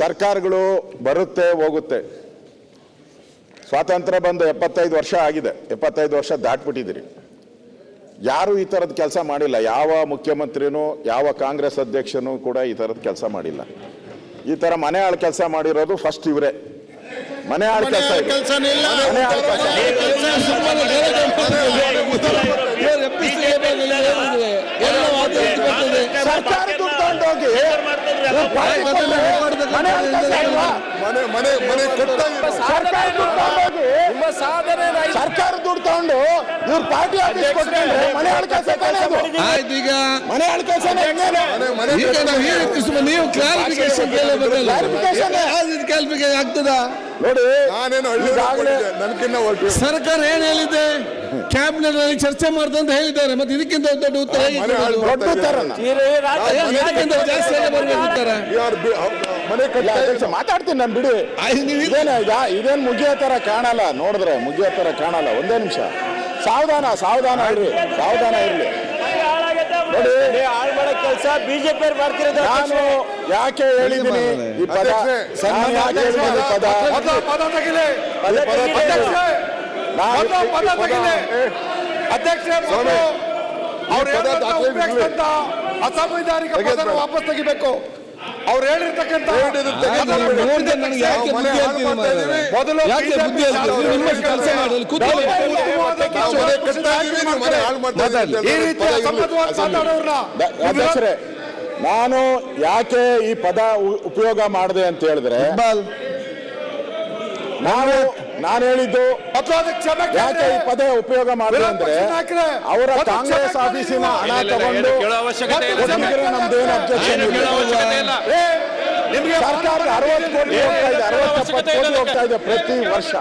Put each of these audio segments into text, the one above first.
ಸರ್ಕಾರಗಳು ಬರುತ್ತೆ ಹೋಗುತ್ತೆ. ಸ್ವಾತಂತ್ರ್ಯ ಬಂದು ಎಪ್ಪತ್ತೈದು ವರ್ಷ ಆಗಿದೆ. ಎಪ್ಪತ್ತೈದು ವರ್ಷ ದಾಟ್ಬಿಟ್ಟಿದ್ದೀರಿ. ಯಾರು ಈ ಥರದ ಕೆಲಸ ಮಾಡಿಲ್ಲ. ಯಾವ ಮುಖ್ಯಮಂತ್ರಿನೂ ಯಾವ ಕಾಂಗ್ರೆಸ್ ಅಧ್ಯಕ್ಷನೂ ಕೂಡ ಈ ಥರದ ಕೆಲಸ ಮಾಡಿಲ್ಲ. ಈ ಥರ ಮನೆ ಆಳು ಕೆಲಸ ಮಾಡಿರೋದು ಫಸ್ಟ್ ಇವರೇ. ಮನೆ ಆಳು ಕೆಲಸ ಇಲ್ಲ. ಮನೆ ಆಳು ಕೆಲಸ ಸರ್ಕಾರ ಮನೆ? ಮನೆ ಮನೆ ಸರ್ಕಾರ ದುಡ್ಡು ತಗೊಂಡೋಗಿ ನಿಮ್ಮ ಸಾಧನೆ ಸರ್ಕಾರ ದುಡ್ಡು ತಗೊಂಡು ಇವ್ರ ಪಾರ್ಟಿ ಮನೆ ಆಯ್ತು ಈಗ ಮನೆ ಈಗ ನಾವು ಸುಮ್ಮನೆ ನೀವು ಕ್ಲಾರಿಫಿಕೇಶನ್ ಕೇಳಬೇಕಲ್ಲ. ಕ್ಲಾರಿಫಿಕೇಶನ್ ಆಗ್ತದ? ನೋಡಿ ನಾನೇನು ಹಳ್ಳಿ ನನ್ಕಿನ್ನ ಹೊರಟು. ಸರ್ಕಾರ ಏನ್ ಹೇಳಿದೆ? ಕ್ಯಾಬಿನೆಟ್ನಲ್ಲಿ ಚರ್ಚೆ ಮಾಡ್ತಾ ಅಂತ ಹೇಳಿದ್ದಾರೆ ಮತ್ತೆ ಇದಕ್ಕಿಂತ ದೊಡ್ಡ ಉತ್ತರ? ದೊಡ್ಡ ಇದಕ್ಕಿಂತ ಜಾಸ್ತಿ ಉತ್ತರ? ಮನೆ ಕಟ್ಟಿ ಮಾತಾಡ್ತೀನಿ ನಾನು ಬಿಡಿ. ಇದೇನ ಈಗ ಇದೇನ್ ಮುಗಿಯೋ ತರ ಕಾಣಲ್ಲ ನೋಡಿದ್ರೆ ಮುಗಿಯೋ ತರ ಕಾಣಲ್ಲ ಒಂದೇ ನಿಮಿಷ. ಸಾವಧಾನ ಸಾವಧಾನ ಇರ್ಲಿ ಸಾವಧಾನ ಇರ್ಲಿ ನೋಡಿ ಹಾಳು ಮಾಡೋ ಕೆಲಸ ಬಿಜೆಪಿ ಮಾಡ್ತಿರೋದು ನಾನು ಯಾಕೆ ಹೇಳಿದ್ದೀನಿ ಈ ಪದ ಯಾಕೆ ಹೇಳಿದ್ದೀನಿ ಪದ. ಅಧ್ಯಕ್ಷೆ, ಅಸಾಂವಿಧಾನಿಕ ವಾಪಸ್ ತೆಗಿಬೇಕು. ಅವ್ರು ಹೇಳಿರ್ತಕ್ಕಂಥ. ಮೊದಲು ಈ ನಾನು ಯಾಕೆ ಈ ಪದ ಉಪಯೋಗ ಮಾಡಿದೆ ಅಂತ ಹೇಳಿದ್ರೆ ಇಕ್ಬಾಲ್, ನಾನು ನಾನು ಹೇಳಿದ್ದು ಯಾಕೆ ಈ ಪದೇ ಉಪಯೋಗ ಮಾಡಿದೆ ಅಂದ್ರೆ ಪಕ್ಷದ ನಾಯಕರೇ, ಅವರ ಕಾಂಗ್ರೆಸ್ ಆಫೀಸಿನ ಹಣ ತಗೊಂಡು ನಮ್ದೇನು ಅಬ್ಜೆಕ್ಷನ್ ಇಲ್ಲ. ಏ, ನಿಮ್ಗೆ ಸರ್ಕಾರದ ಅರವತ್ತು ಕೋಟಿ ಹೋಗ್ತಾ ಇದೆ ಅರವತ್ತು ಎಪ್ಪತ್ತು ಕೋಟಿ ಹೋಗ್ತಾ ಇದೆ ಪ್ರತಿ ವರ್ಷ.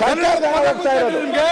ಸರ್ಕಾರದ ಹಣ ಹೋಗ್ತಾ ಇರೋದು. ನಿಮ್ಗೆ.